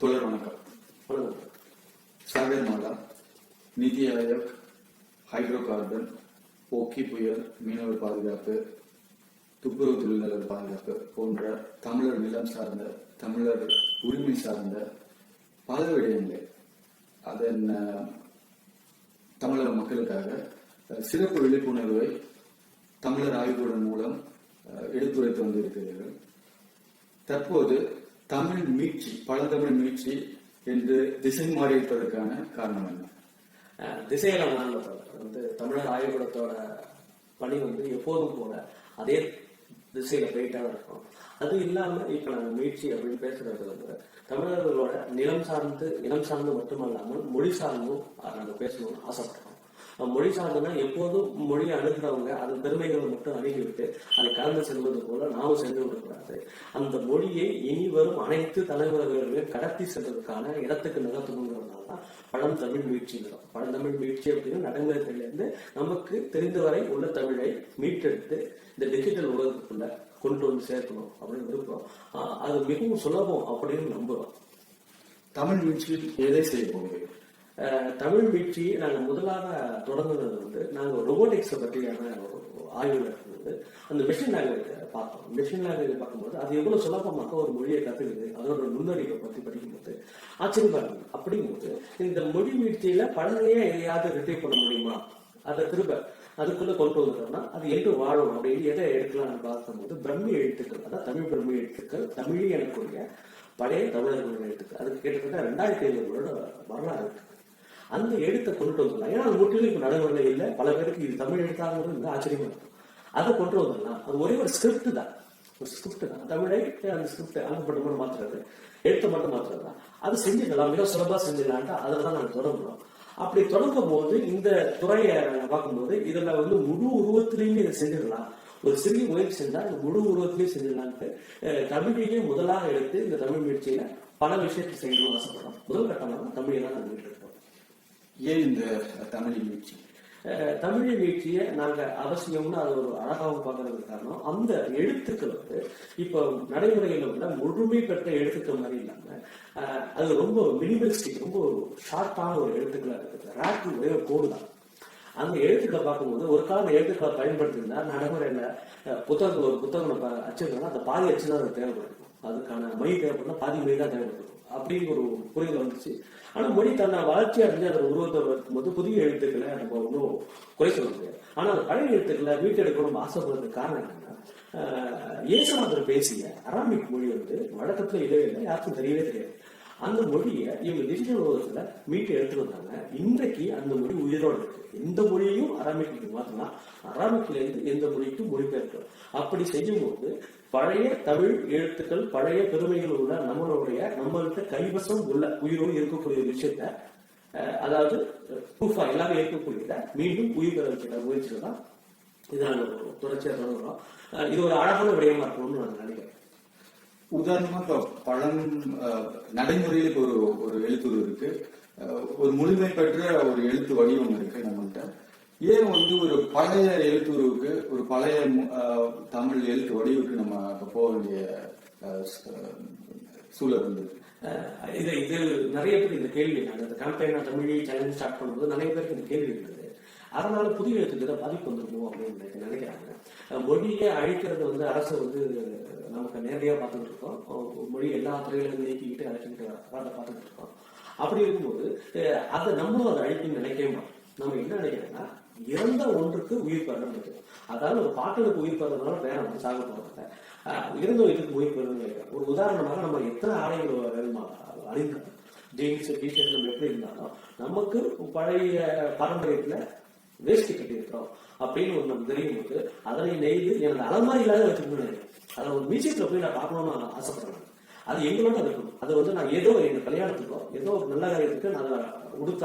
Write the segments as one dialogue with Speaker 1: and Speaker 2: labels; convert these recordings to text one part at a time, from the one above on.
Speaker 1: தொடர் வணக்கம்.
Speaker 2: சர்வே
Speaker 1: மாடா மாலா நிதி ஆயோக் ஹைட்ரோ கார்பன் ஓக்கி புயல் மீனவர் பாதுகாப்பு துப்புரவு தொழிலாளர் பாதுகாப்பு போன்ற தமிழர் நிலம் சார்ந்த தமிழர் உரிமை சார்ந்த பல விடயங்களை அதன் தமிழர் மக்களுக்காக சிறப்பு விழிப்புணர்வை தமிழர் ஆய்வுடன் மூலம் எடுத்துரைத்து வந்திருக்கிறீர்கள். தற்போது தமிழ் மீட்சி பழந்தமிழ் மீட்சி என்று திசை மாறியிருப்பதற்கான காரணம் என்ன?
Speaker 2: திசையில வந்து தமிழர் ஆய்வுக்கூடத்தோட பணி வந்து எப்போதும் போல அதே திசையில போயிட்டா தான் இருக்கும். அது இல்லாம இப்ப நாங்க மீட்சி அப்படின்னு பேசுறது வந்து தமிழர்களோட நிலம் சார்ந்து இனம் சார்ந்து மட்டுமல்லாமல் மொழி சார்ந்தும் நாங்க பேசணும்னு ஆசைப்படுறோம். மொழி சார்ந்தனா எப்போதும் மொழியை அணுகிறவங்க அதன் பெருமைகளை மட்டும் அணுகிவிட்டு அதை கலந்து செல்வது போல நாமும் சென்று விடக்கூடாது அந்த மொழியை இனி வரும் அனைத்து தலைவர்களுமே கடத்தி செல்வதற்கான இடத்துக்கு நகர்த்தணுங்கிறதுனால தான் பழந்தமிழ் மீட்சிங்கிறோம். பழந்தமிழ் மீட்சி அப்படின்னு நடைமுறைகளிலிருந்து நமக்கு தெரிந்தவரை உள்ள தமிழை மீட்டெடுத்து இந்த டிஜிட்டல் உலகத்துக்குள்ள கொண்டு வந்து சேர்க்கணும் அப்படின்னு விருப்பம் அது மிகவும் சுலபம் அப்படின்னு நம்புறோம்.
Speaker 1: தமிழ் மீட்சியில் எதை செய்ய போகிறீர்கள்?
Speaker 2: தமிழ் மீட்சியை நாங்கள் முதலாக தொடங்குனது வந்து நாங்கள் ரொபோட்டிக்ஸை பற்றியான ஒரு ஆய்வுல அந்த மிஷின் லாங்குவேஜ் பார்த்தோம். மிஷின் லாங்குவேஜ் பார்க்கும்போது அது எவ்வளோ சுலபமாக ஒரு மொழியை கற்றுக்குது அதோட நுண்ணறிவை பற்றி படிக்கும்போது ஆச்சரியமா இருந்தது அப்படிங்கும்போது இந்த மொழி வீழ்ச்சியில பழமையே எதையாவது ரிட்டைவ் பண்ண முடியுமா? அதை திரும்ப அதுக்குள்ள கொண்டு வந்துட்டோம்னா அது எங்கு வாழும் அப்படின்னு எதை எடுக்கலாம்னு பார்க்கும்போது பிரம்மி எழுத்துக்கள் அதாவது தமிழ் பிரம்மி எழுத்துக்கள் தமிழ் எனக்குரிய பழைய தமிழர்களுடைய எழுத்துக்கள். அதுக்கு கிட்டத்தட்ட ரெண்டாயிரத்தி ஐநூறு வருட வரலாறு இருக்கு. அந்த எழுத்தை கொண்டு வந்துடலாம். ஏன்னா அது முற்றிலும் இப்போ நடைமுறையில் இல்லை. பல பேருக்கு இது தமிழ் எழுத்தாங்கிறது வந்து ஆச்சரியமா இருக்கும் அதை கொண்டு வந்துடலாம். அது ஒரே ஒரு ஸ்கிரிப்ட் தான். ஒரு ஸ்கிரிப்ட் தான். தமிழை அந்த ஸ்கிரிப்ட் அனுப்பப்பட்டு மட்டும் மாத்துறது எழுத்தை மட்டும் மாத்துறது தான். அது செஞ்சிடலாம். மிக சுலபா செஞ்சிடலான்ட்டு அதில் தான் நாங்கள் தொடங்குறோம். அப்படி தொடங்கும் போது இந்த துறையை நாங்கள் பார்க்கும்போது இதில் வந்து முழு உருவத்திலையுமே இதை செஞ்சிடலாம். ஒரு சிறிய முயற்சி செஞ்சா இந்த முழு உருவத்திலையும் செஞ்சிடலான்ட்டு அஹ், தமிழையே முதலாக எடுத்து இந்த தமிழ் முயற்சியில பல விஷயத்தை செய்யணும்னு ஆசைப்படுறோம். முதல் கட்டமாக தமிழை தான் நாங்கள் இருக்கோம்.
Speaker 1: ஏன் இந்த தமிழ்
Speaker 2: வீழ்ச்சி? தமிழ் வீழ்ச்சியை நாங்கள் அவசியம்னு அது ஒரு அழகாகவும் பார்க்கறதுக்கு காரணம். அந்த எழுத்துக்கள் வந்து இப்போ நடைமுறையில் உள்ள முழுமை பெற்ற எழுத்துக்கள் மாதிரி இல்லாமல் அது ரொம்ப மினிமலிஸ்டிக் ரொம்ப ஷார்ட்டான ஒரு எழுத்துக்களாக இருக்குது. ராக்கு ஒரே ஒரு கோடு தான். அந்த எழுத்துக்களை பார்க்கும்போது ஒரு காலம் எழுத்துக்களை பயன்படுத்தியிருந்தா நடைமுறையில புத்தகங்கள் ஒரு புத்தகம் நம்ம அச்சிருந்தோம்னா அந்த பாதி அச்சு தான் அது தேவைப்படும். அதுக்கான மை தேவைப்படும் பாதி மை தான் தேவைப்படும். அப்படின்னு ஒரு புரிதல் வந்துச்சு. ஆனா மொழி தன்னை வளர்ச்சி அடைஞ்சு அதை உருவத்தை வரும்போது புதிய எழுத்துக்களை நம்ம ஒன்றும் குறை சொல்ல முடியாது. ஆனா அந்த பழைய எழுத்துக்களை வீட்டெடுக்கணும் ஆசைப்படுறதுக்கு காரணம் என்னன்னா ஆஹ், இயேசுநாதர் பேசிய அராமிக் மொழி வந்து வழக்கத்துல இல்லவே இல்லை யாருக்கும் தெரியவே தெரியாது. அந்த மொழியை இவங்க டிஜிட்டல் உலகத்துல மீட்டு எடுத்துட்டு வந்தாங்க. இன்றைக்கு அந்த மொழி உயிரோடு இருக்கு. எந்த மொழியையும் அராமிக்கு மாத்தலாம் அராமிக்ல இருந்து எந்த மொழிக்கும் மொழிபெயர்க்கலாம் அப்படி செய்யும்போது பழைய தமிழ் எழுத்துக்கள் பழைய பெருமைகள் உள்ள நம்மளுடைய நம்மள்கிட்ட கைவசம் உள்ள உயிரோடு இருக்கக்கூடிய விஷயத்த அதாவது ப்ரூஃபா எல்லாமே இருக்கக்கூடியத மீண்டும் உயிர் பெற வைக்கிற முயற்சிகள் தான் இதை நாங்கள் தொடங்குறோம் இது ஒரு அழகான விடயமா இருக்கணும்னு நான் நினைக்கிறேன்.
Speaker 1: உதாரணமா இப்ப பழம் அஹ், நடைமுறையில் ஒரு ஒரு எழுத்துரு இருக்கு. ஒரு முழுமை பெற்ற ஒரு எழுத்து வடிவம் இருக்கு நம்மள்கிட்ட ஏன் வந்து ஒரு பழைய எழுத்துருவுக்கு ஒரு பழைய தமிழ் எழுத்து வடிவுக்கு நம்ம போக வேண்டிய சூழல் இருந்தது
Speaker 2: இது இது நிறைய பேர் இந்த கேள்வி நாங்கள் இந்த கேம்பெயினா தமிழை சேலஞ்சு ஸ்டார்ட் பண்ணும்போது நிறைய பேருக்கு இந்த கேள்வி இருந்தது. அதனால புதிய எழுத்துக்கு தான் பாதிப்பு வந்துருமோ அப்படின்னு நினைக்கிறாங்க மொழியை அழிக்கிறது வந்து அரசு வந்து நமக்கு நேரடியாக பார்த்துட்டு இருக்கோம். மொழி எல்லா துறையிலும் நீக்கிக்கிட்டு அழைச்சிக்கிட்டு அதை பார்த்துட்டு இருக்கோம். அப்படி இருக்கும்போது அதை நம்மளும் அதை அழிப்புன்னு நினைக்கவே மாட்டோம். நம்ம என்ன நினைக்கிறோம்னா இறந்த ஒன்றுக்கு உயிர் பெறணும் நினைக்கிறோம். அதாவது ஒரு பாட்டுகளுக்கு உயிர் பெறதுனால வேற நம்ம சாக போறதில்ல இறந்த இருந்த உயிர் பெறணும் நினைக்கிறோம். ஒரு உதாரணமாக நம்ம எத்தனை ஆடைகள் வேணுமா? அணிந்தோம் ஜீன்ஸ் டிஷர்ட் நம்ம எப்படி இருந்தாலும் நமக்கு பழைய பாரம்பரியத்துல வேஷ்டி கட்டியிருக்கிறோம் அப்படின்னு ஒரு நமக்கு தெரியும் போது அதனை நெய்து எனது அலமாரி இல்லாத வச்சுக்கணும்னு அதை ஒரு மியூசியத்துல போய் நான் பார்க்கணும்னு ஆசைப்படுறேன். அது எங்களோட இருக்கணும் அது வந்து நான் ஏதோ எங்க கல்யாணத்துக்கோ ஏதோ ஒரு நல்ல காரியத்துக்கு நான் அதை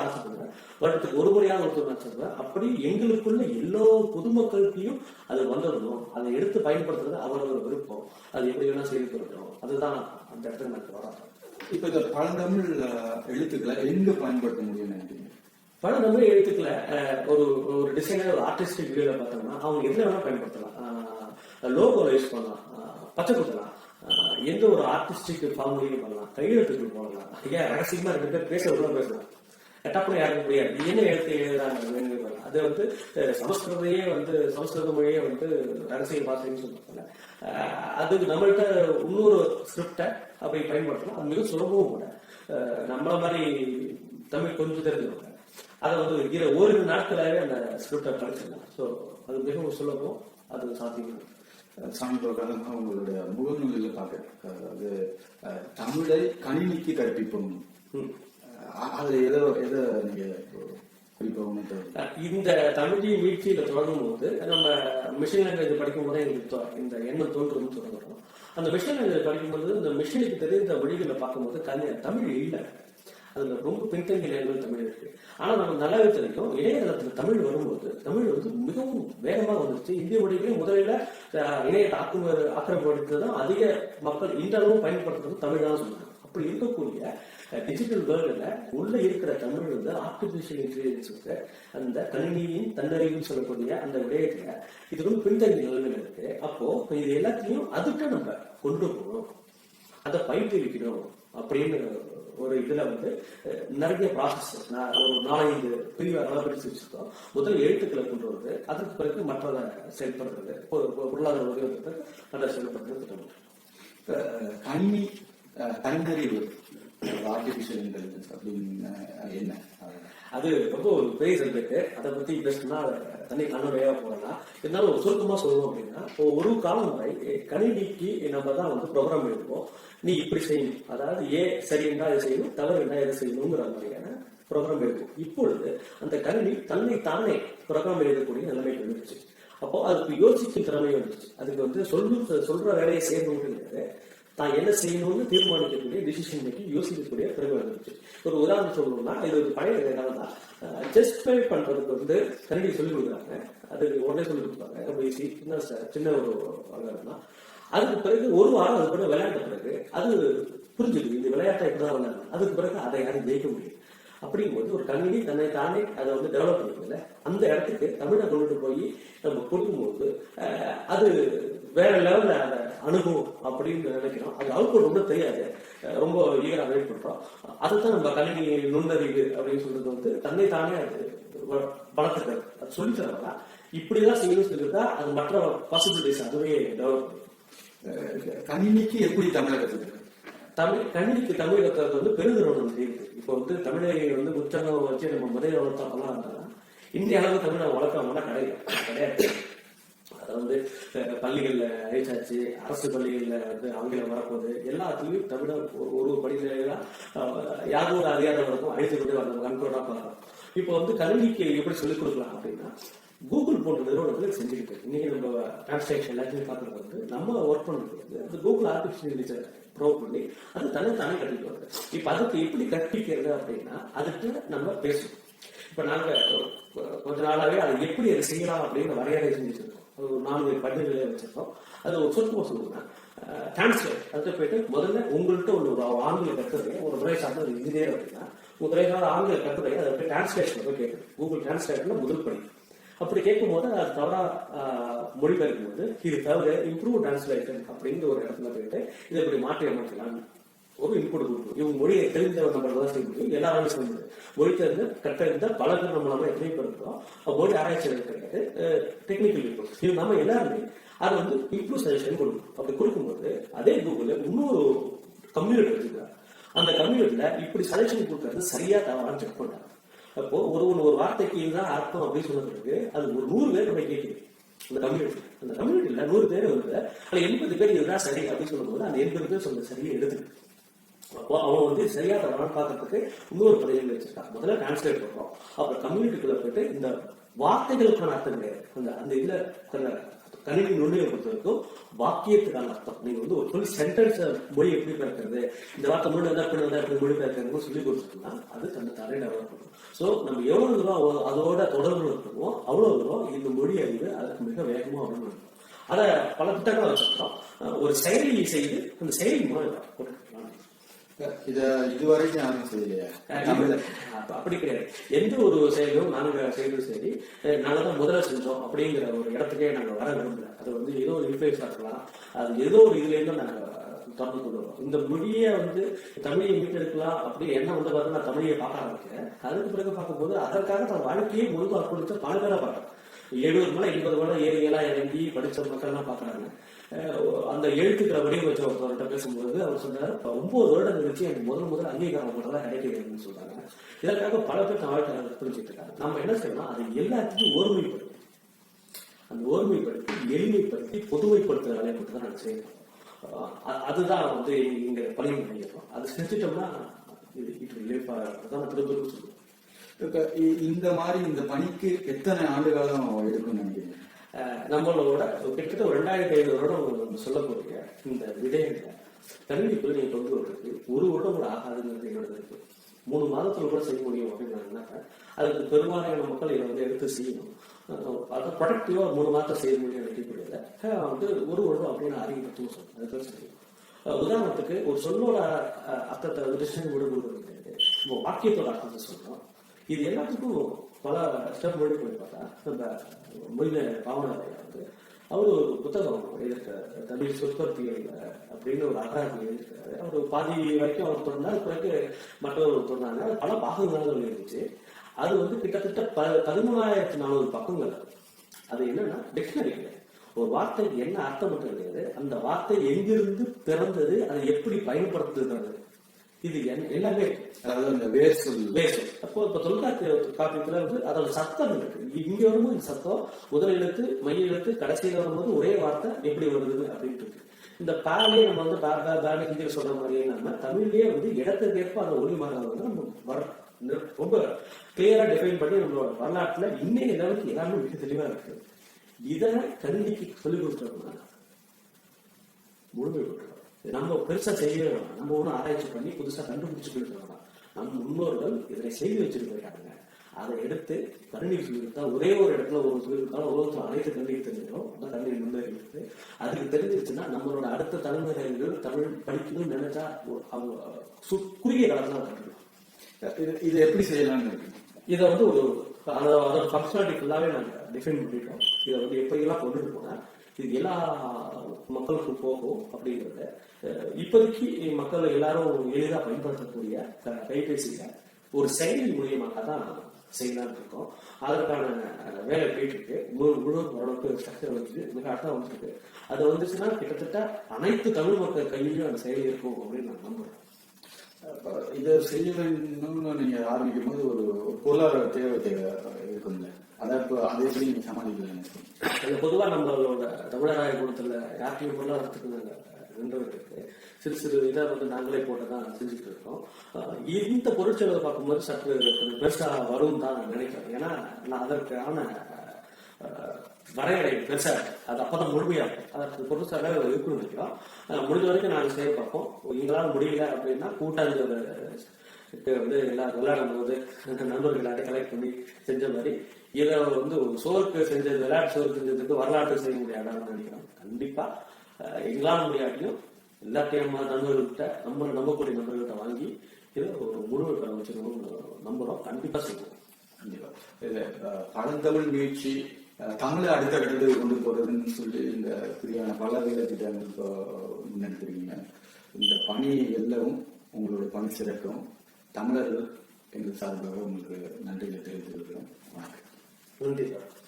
Speaker 2: ஆசைப்படுறேன். வருடத்துக்கு ஒரு முறையாக உடுத்த ஆசைப்படுறேன் அப்படி எங்களுக்குள்ள எல்லா பொதுமக்களுக்கையும் அது வந்துடணும் அதை எடுத்து பயன்படுத்துறது அவரோட விருப்பம். அது எப்படி வேணா செய்து கொடுக்கணும். அதுதான் அந்த இடத்துல நான் வராது
Speaker 1: இப்ப இந்த பழந்தமிழ் எழுத்துக்களை எங்க பயன்படுத்த முடியும் நினைக்கிறேன்
Speaker 2: பல தமிழ் எழுத்துக்களை ஒரு ஒரு டிசைனர் ஒரு ஆர்டிஸ்டிக் வீடியோல பார்த்தோம்னா அவங்க எதுல வேணா பயன்படுத்தலாம். லோகோல யூஸ் பண்ணலாம் பச்சை குத்தலாம் எந்த ஒரு ஆர்டிஸ்டிக் ஃபார்முலையும் பண்ணலாம் கையெழுத்துக்கு போகலாம். ஏன் ரகசியமா ரெண்டு பேர் பேச விட பேசலாம். டப்புனு யாருக்கும் முடியாது என்ன எழுத்து எழுதுறாங்க அது வந்து சமஸ்கிருதையே வந்து சமஸ்கிருத மொழியே வந்து ரகசிய பாஷைன்னு சொல்லுவாங்க அது நம்மள்கிட்ட இன்னொரு ஸ்கிரிப்டை அப்படி பயன்படுத்தலாம். அது மிக சுலபமும் கூட. நம்மள மாதிரி தமிழ் கொஞ்சம் தெரிஞ்சவங்க அதை வந்து இரு ஓரிரு நாட்களாகவே அந்த ஸ்கிரிப்டை படிச்சிடலாம் ஸோ அது மிகவும் சுலபம். அது சாத்தியம்.
Speaker 1: சமீப காலமாக உங்களுடைய முகநூலில் பார்க்க அதாவது தமிழை கணினிக்கு கற்பிப்போம். அதுல எதோ எதை நீங்க
Speaker 2: இந்த தமிழின் வீழ்ச்சியில தொடங்கும் போது நம்ம மிஷின் லாங்குவேஜ் படிக்கும் போதே எங்களுக்கு இந்த எண்ணம் தோன்றும்னு சொல்லுறோம் அந்த மிஷின் லாங்குவேஜ் படிக்கும்போது இந்த மிஷினுக்கு தெரிந்த மொழிகளை பார்க்கும்போது தமிழ் இல்லை. அதுல ரொம்ப பின்தங்கிய நிலைகள் தமிழ் இருக்கு. ஆனா நம்ம நல்லாவே தெரியும் இணையதளத்துல தமிழ் வரும்போது தமிழ் வந்து மிகவும் வேகமாக வந்துருச்சு. இந்திய மொழிகளே முதலில் இணைய இணையத்தை ஆக்கும தான் அதிக மக்கள் இன்றளவும் பயன்படுத்துறது தமிழ் தான் சொன்னாங்க. அப்படி இருக்கக்கூடிய டிஜிட்டல் வேர்ல்டுல உள்ள இருக்கிற தமிழ் வந்து ஆர்டிபிஷியல் இன்டெலிஜென்ஸ் அந்த கணினியின் தன்னறிவுன்னு சொல்லக்கூடிய அந்த விடயத்துல இது ரொம்ப பின்தங்கிய நிலைமையில இருக்கு. அப்போ இது எல்லாத்தையும் அதுக்கு நம்ம கொண்டு போகணும். அதை பயிற்றுவிக்கணும் அப்படின்னு ஒரு இதுல வந்து நிறைய ப்ராசஸ் ஒரு நாலஞ்சு பிரிவாக பிரித்து வச்சிருக்கோம். முதல் எழுத்துக்களை கொண்டு வருது. அதற்கு பிறகு மற்றதை செயல்படுறது பொ- பொருளாதார உதவி நல்லா செயல்படுறது திட்டமிட்டு
Speaker 1: அஹ், கணினி ஆர்டிபிஷியல் இன்டெலிஜென்ஸ் அப்படின்னு என்ன? அது
Speaker 2: ரொம்ப ஒரு பெரிய சப்ஜெக்ட் அதை பத்தி பேசணும்னா தண்ணி தனி கண்ணுரையா போடலாம். இருந்தாலும் ஒரு சுருக்கமா சொல்லுவோம் அப்படின்னா ஒரு காலம் வரை கணினிக்கு நம்ம தான் வந்து ப்ரோக்ராம் எழுதுவோம் நீ இப்படி செய்யணும். அதாவது ஏ சரி என்றா இதை செய்யணும் தவறு என்ன இதை செய்யணுங்கிற மாதிரியான ப்ரோக்ராம் எழுதும் இப்பொழுது அந்த கணினி தன்னை தானே ப்ரோக்ராம் எழுதக்கூடிய நிலைமைக்கு வந்துருச்சு. அப்போ அதுக்கு யோசிக்கும் திறமை வந்துச்சு அதுக்கு வந்து சொல்லு சொல்ற வேலையை செய்யணும் தான் என்ன செய்யணும்னு தீர்மானிக்கக்கூடிய டிசிஷன் மேக்கிங் யோசிக்கக்கூடிய திறமை வந்துருச்சு. ஒரு உதாரணம் சொல்லணும்னா இது ஒரு பழைய காலம் தான் ஜஸ்டிஃபை பண்றதுக்கு வந்து கரடி சொல்லி கொடுக்குறாங்க. அது உடனே சொல்லி கொடுப்பாங்க. ரொம்ப ஈஸி சின்ன சின்ன ஒரு அலங்காரம் தான் அதுக்கு பிறகு ஒரு வாரம் அது கூட விளையாண்ட பிறகு அது புரிஞ்சுது. இந்த விளையாட்டை இப்படிதான் விளையாடணும் அதுக்கு பிறகு அதை யாரும் ஜெயிக்க முடியும் அப்படிங்கும்போது ஒரு கணினி தன்னை தானே அதை வந்து டெவலப் பண்ணிக்கல. அந்த இடத்துக்கு தமிழை கொண்டுட்டு போய் நம்ம கொடுக்கும்போது அது வேற லெவல்ல அதை அணுகும் அப்படின்னு நினைக்கிறோம் அது அவுட்புட் ரொம்ப தெரியாது. ரொம்ப ஈகரா வெயிட் பண்றோம். அதுதான் நம்ம கணினி நுண்ணறிவு அப்படின்னு சொல்றது வந்து தன்னை தானே அது வளர்த்துக்கிறது. அது சொல்லி தரலாம் இப்படிதான் செய்யணும்னு சொல்லியிருந்தா அது மற்ற பாசிபிலிட்டிஸ் அதுவே டெவலப்
Speaker 1: கணினிக்கு எப்படி தமிழை கற்றுக்கிறது
Speaker 2: தமிழ் கணினிக்கு தமிழ் கத்துறது வந்து பெருநிறுவனம் செய்யுது. இப்போ வந்து தமிழை வந்து புத்தகம் வச்சு நம்ம முதல் வளர்த்தோம்னா இருந்தாலும் இந்திய அளவு தமிழை வளர்க்கறவங்களாம் கிடையாது. கிடையாது. அதாவது வந்து அழிச்சாச்சு அரசு பள்ளிகளில் வந்து ஆங்கிலம் வரப்போகுது எல்லாத்துலேயும் தமிழை ஒரு ஒரு படிநிலையெல்லாம் யாரும் ஒரு அதிகாரம் வரைக்கும் அழித்து கொண்டு வரணும் கண்கோடா பார்க்கலாம் இப்போ வந்து கல்விக்கு எப்படி சொல்லிக் கொடுக்கலாம் அப்படின்னா கூகுள் போன்ற நிறுவனத்தில் செஞ்சுக்கிட்டு இன்னைக்கு நம்ம டிரான்ஸ்லேஷன் எல்லாத்தையும் பார்க்கறது வந்து நம்ம ஒர்க் பண்ணுறது வந்து அந்த கூகுள் ஆர்டிஃபிஷியல் இன்டெலிஜென்ஸ் ப்ரொவைட் பண்ணி அது தன்னை தானே கட்டிட்டு வருது. இப்போ அதுக்கு எப்படி கற்பிக்கிறது அப்படின்னா அதுக்கு நம்ம பேசணும் இப்போ நாங்க கொஞ்ச நாளாவே அதை எப்படி அதை செய்யலாம் அப்படின்னு வரையறை செஞ்சுட்டு இருக்கோம். ஒரு நாலு நான்கு படிநிலை வச்சிருக்கோம். அது ஒரு சொற்கமாக சொல்லணும்னா டிரான்ஸ்லேட் அதுக்கு போயிட்டு முதல்ல உங்கள்கிட்ட ஒரு ஒரு ஆங்கில கட்டுரை ஒரு துறை சார்ந்த ஒரு இன்ஜினியர் அப்படின்னா உங்க துறை சார்ந்த ஆங்கில கட்டுரை அதை போய் டிரான்ஸ்லேஷன் போய் கேட்குது கூகுள் டிரான்ஸ்லேஷன்ல முதல் படி. அப்படி கேட்கும்போது அது தவறா மொழிபெயர்க்கும் போது இது தவிர இம்ப்ரூவ் டிரான்ஸ்லேஷன் அப்படிங்கிற ஒரு இடத்துல போயிட்டு இதை இப்படி மாற்றி அமைக்கலாம்னு. ஒரு இன்புட் கொடுக்கும். இவங்க மொழியை தெரிந்தவர் நம்ம தான் செய்ய முடியும். எல்லாராலும் செய்ய முடியும். மொழி தெரிந்த கற்றறிந்த பல பேர் நம்ம நம்ம எத்தனை பேர் மொழி ஆராய்ச்சியாளர் கிடையாது. டெக்னிக்கல் இருக்கும் இது நம்ம எல்லாருமே அது வந்து இம்ப்ரூவ் சஜஷன் கொடுக்கும். அப்படி கொடுக்கும்போது அதே கூகுள்ல இன்னொரு கம்யூனிட்டி வச்சிருக்காங்க. அந்த கம்யூனிட்டில இப்படி சஜஷன் கொடுக்கறது சரியா தவறான்னு செக் பண்ணாங்க அப்போ ஒரு ஒன்று ஒரு வார்த்தைக்கு இதுதான் அர்த்தம் அப்படின்னு சொன்ன அது ஒரு நூறு பேர் நம்ம கேட்குது அந்த கம்யூனிட்டி அந்த கம்யூனிட்டியில் நூறு பேர் வந்து அதுல எண்பது பேர் இதுதான் சரி அப்படின்னு சொல்லும்போது அந்த எண்பது பேர் சொன்ன சரியை எடுத்துக்கிட்டு அப்போ அவன் வந்து சரியா தவறான்னு பார்க்கறதுக்கு இன்னொரு படையில வச்சிருக்கான் முதல்ல டிரான்ஸ்லேட் பண்றோம். அப்புறம் கம்யூனிட்டிக்குள்ள போயிட்டு இந்த வார்த்தைகளுக்கான அர்த்தம் கிடையாது. அந்த அந்த இதுல தன்னை கணினி நுண்ணியை பொறுத்த வரைக்கும் வாக்கியத்துக்கான அர்த்தம். நீங்க வந்து ஒரு ஃபுல் சென்டென்ஸ் மொழி எப்படி பிறக்கிறது இந்த வார்த்தை மொழி வந்தா எப்படி வந்தா எப்படி மொழி பிறக்கிறது சொல்லி கொடுத்துருக்கோம்னா அது தன்னை தானே டெவலப் பண்ணும் ஸோ நம்ம எவ்வளவு தூரம் அதோட தொடர்பு இருக்கணுமோ அவ்வளவு தூரம் இந்த மொழி அறிவு அதுக்கு மிக வேகமா அப்படின்னு அதை பல திட்டங்களை வச்சிருக்கோம் ஒரு செயலி செய்து அந்த செயலி மூலம் போட்டுக்கலாம்
Speaker 1: இத இதுவரைக்கும் யாரும் செய்யலையா?
Speaker 2: அப்படி கிடையாது. எந்த ஒரு செயலும் நாங்க செய்யறது சரி அஹ் நாங்க தான் முதல்ல செஞ்சோம் அப்படிங்கிற ஒரு இடத்துக்கே நாங்க வர விரும்பல. அது வந்து ஏதோ ஒரு இன்ஃபுளுன்ஸா இருக்கலாம். அது ஏதோ ஒரு இதுல இருந்து நாங்க திறந்து கொண்டு வரும் இந்த மொழியை வந்து தமிழை மீட்டெடுக்கலாம் அப்படி என்ன வந்து பாருங்க நான் தமிழையை பார்க்க ஆரம்பிக்கிறேன் அதுக்கு பிறகு பார்க்கும்போது அதற்காக தன் வாழ்க்கையை முழுக்க அர்ப்பணித்த பல பேரை பார்க்கறேன் எழுபது மலை எண்பது மலை ஏழு ஏழா இறங்கி படிச்ச மக்கள்லாம் பார்க்கறாங்க. அஹ் அந்த எழுத்துக்களை வடிவமைச்ச ஒருத்தர்கிட்ட பேசும்போது அவர் சொன்னார் ஒன்பது வருடங்கள் கழிச்சு எனக்கு முதல் முதல் அங்கீகாரம் மட்டும் கிடைக்கிறதுன்னு சொல்றாங்க. இதற்காக பல பேர் தன் புரிஞ்சுட்டு இருக்காங்க. நம்ம என்ன செய்யணும் அதை எல்லாத்தையும் ஒருமைப்படுத்தி அந்த ஒருமைப்படுத்தி எளிமைப்படுத்தி பொதுமைப்படுத்துகிற வேலையை மட்டும் தான் நாங்கள் செய்யணும். அதுதான் வந்து இங்க பணி பண்ணிக்கிறோம் அது செஞ்சுட்டோம்னா இது இது இழப்பா தான் திரும்ப சொல்லுவோம்
Speaker 1: இந்த மாதிரி இந்த பணிக்கு எத்தனை ஆண்டு காலம் எடுக்கும்னு நினைக்கிறீங்க?
Speaker 2: நம்மளோட கிட்டத்தட்ட ஒரு ரெண்டாயிரத்தி ஐநூறு வருடம் நம்ம சொல்லக்கூடிய இந்த விடயங்களை கல்விக்குள்ள நீங்க கொண்டு வர்றதுக்கு ஒரு வருடம் கூட ஆகாதுங்கிறது என்னோட இருக்கு மூணு மாதத்துல கூட செய்ய முடியும் அப்படின்னு அதுக்கு பெரும்பாலான மக்கள் இதை வந்து எடுத்து செய்யணும். அதை ப்ரொடக்டிவா மூணு மாதத்தை செய்ய முடியும் அடிப்படையில் வந்து ஒரு வருடம் அப்படின்னு அறிவிப்பதும் சொல்லணும் அதுதான் செய்யும் உதாரணத்துக்கு ஒரு சொல்லோட அர்த்தத்தை வந்து டிஸ்டன் விடுபடுவது கிடையாது. வாக்கியத்தோட அர்த்தத்தை சொல்லணும் இது எல்லாத்துக்கும் பல ஸ்டெப் முன்னாடி போய் பார்த்தா நம்ம மொழியில பாவனர் வந்து அவர் ஒரு புத்தகம் எழுதியிருக்காரு தமிழ் சொற்பத்திகள் அப்படின்னு ஒரு அகராதி எழுதியிருக்காரு அவர் பாதி வரைக்கும் அவர் தொடர்ந்தார் பிறகு மற்றவர் தொடர்ந்தாங்க. பல பாகங்களாக இருந்துச்சு அது வந்து கிட்டத்தட்ட ப பதிமூணாயிரத்தி நானூறு பக்கங்கள். அது. என்னன்னா டிக்ஷனரி ஒரு வார்த்தைக்கு என்ன அர்த்தம் மட்டும் கிடையாது அந்த வார்த்தை எங்கிருந்து பிறந்தது அதை எப்படி பயன்படுத்துகிறது இது எல்லாமே.
Speaker 1: அதாவது அந்த வேர் சொல்
Speaker 2: அப்போ இப்ப தொல்காப்பிய காப்பியத்துல வந்து அதோட சத்தம் இருக்கு. இங்க வரும்போது இந்த சத்தம் முதல் எழுத்து மைய எழுத்து கடைசியில வரும்போது ஒரே வார்த்தை எப்படி வருது அப்படின்ட்டு இருக்கு. இந்த பாலே நம்ம வந்து பா பா ஹிந்தியில் சொல்ற மாதிரியே நம்ம தமிழ்லயே வந்து இடத்துக்கு ஏற்ப அந்த ஒளி மாறதை வந்து நம்ம வர ரொம்ப கிளியரா டிஃபைன் பண்ணி நம்மளோட வரலாற்றுல இன்னைய லெவலுக்கு எல்லாமே மிக தெளிவா இருக்கு. இதை கல்விக்கு சொல்லிக் கொடுத்தோம்னா முழுமை பெற்றுறோம் நம்ம பெருசா செய்ய வேணாம் நம்ம ஒன்றும் ஆராய்ச்சி பண்ணி புதுசா கண்டுபிடிச்சு கொடுக்க வேணாம் நம் முன்னோர்கள் இதனை செய்து வச்சுட்டு போயிருக்காங்க அதை எடுத்து கணினி சொல்லியிருந்தா ஒரே ஒரு இடத்துல ஒரு சொல்லியிருந்தாலும் உலகத்துல அனைத்து கல்வி தெரிஞ்சிடும் அந்த கல்வி முன்னேறி இருக்கு அதுக்கு தெரிஞ்சிருச்சுன்னா நம்மளோட அடுத்த தலைமுறைகள் தமிழ் படிக்கணும்னு நினைச்சா அவங்க சு- குறுகிய காலத்துல கற்றுக்கலாம்
Speaker 1: இது இது எப்படி செய்யலாம்னு இருக்கு?
Speaker 2: இதை வந்து ஒரு அதோட ஃபங்க்ஷனாலிட்டி ஃபுல்லாவே நாங்க டிஃபைன் பண்ணிட்டோம். இதை வந்து எப்படியெல்லாம் கொண்டுட்டு போனா இது எல்லா மக்களுக்கும் போகும் அப்படிங்கிறத இப்போதைக்கு மக்கள் எல்லாரும் எளிதாக பயன்படுத்தக்கூடிய க- கைபேசியில ஒரு செயலி மூலியமாக தான் செய்யலாம்னு இருக்கோம். அதற்கான வேலை போயிட்டு இருக்கு. முழு முழு ஓரளவுக்கு ஸ்ட்ரக்சர் வந்து மிக அழகாக வந்துருக்கு அது வந்துச்சுன்னா கிட்டத்தட்ட அனைத்து தமிழ் மக்கள் கையிலும் அந்த செயலி இருக்கும் அப்படின்னு நான் நம்புறேன்.
Speaker 1: இதை செய்யணும்னு நீங்க ஆரம்பிக்கும் போது ஒரு ஒரு பொருளாதார தேவை தேவை இருக்கும்ல. அதை இப்போ அதே எப்படி நீங்க சமாளிக்கிறீங்க
Speaker 2: அது நம்மளோட தமிழராய குணத்தில் யார்கிட்டையும் பொருளாதாரத்துக்கு நாங்க நின்றவர்களுக்கு சிறு சிறு இதை வந்து நாங்களே போட்டு தான் செஞ்சுட்டு இருக்கோம். இந்த பொருட்செலவை பார்க்கும்போது சற்று கொஞ்சம் பெருசாக வரும் தான் நான் நினைக்கிறேன். ஏன்னா நான் அதற்கான வரையறை பெருசாக இருக்கு. அது அப்பதான் முழுமையாகும் அதற்கு பொருட்சாக இருக்குன்னு நினைக்கிறோம். முடிஞ்ச வரைக்கும் நாங்கள் செய்ய பார்ப்போம். எங்களால் முடியல அப்படின்னா கூட்டாஞ்சோறு வந்து எல்லாரும் விளையாடும் போது நண்பர்கள் எல்லாத்தையும் கலெக்ட் பண்ணி செஞ்ச மாதிரி இதை வந்து சோருக்கு செஞ்சது விளையாட்டு சோறு செஞ்சதுக்கு வரலாற்று செய்ய முடியாதான்னு நினைக்கிறோம் கண்டிப்பா எங்களால் முடியாட்டியும் எல்லாத்தையும் நம்ம நண்பர்கள்கிட்ட நம்ம நம்பக்கூடிய நண்பர்கள்ட்ட வாங்கி இதை ஒரு முழு பெற வச்சுக்கணும்னு நம்புறோம். கண்டிப்பா செய்வோம்.
Speaker 1: கண்டிப்பா. இது பழந்தமிழ் முயற்சி தமிழை அடுத்த கட்டத்துக்கு கொண்டு போறதுன்னு சொல்லி இந்த புதியான பல வேலை திட்டங்கள் இப்போ முன்னெடுக்கிறீங்க இந்த பணி எல்லவும் உங்களோட பணி சிறக்கும். தமிழர்கள் எங்கள் சார்பாக உங்களுக்கு நன்றிகளை தெரிவித்துக் கொள்கிறோம். வணக்கம்.
Speaker 2: நன்றி சார்.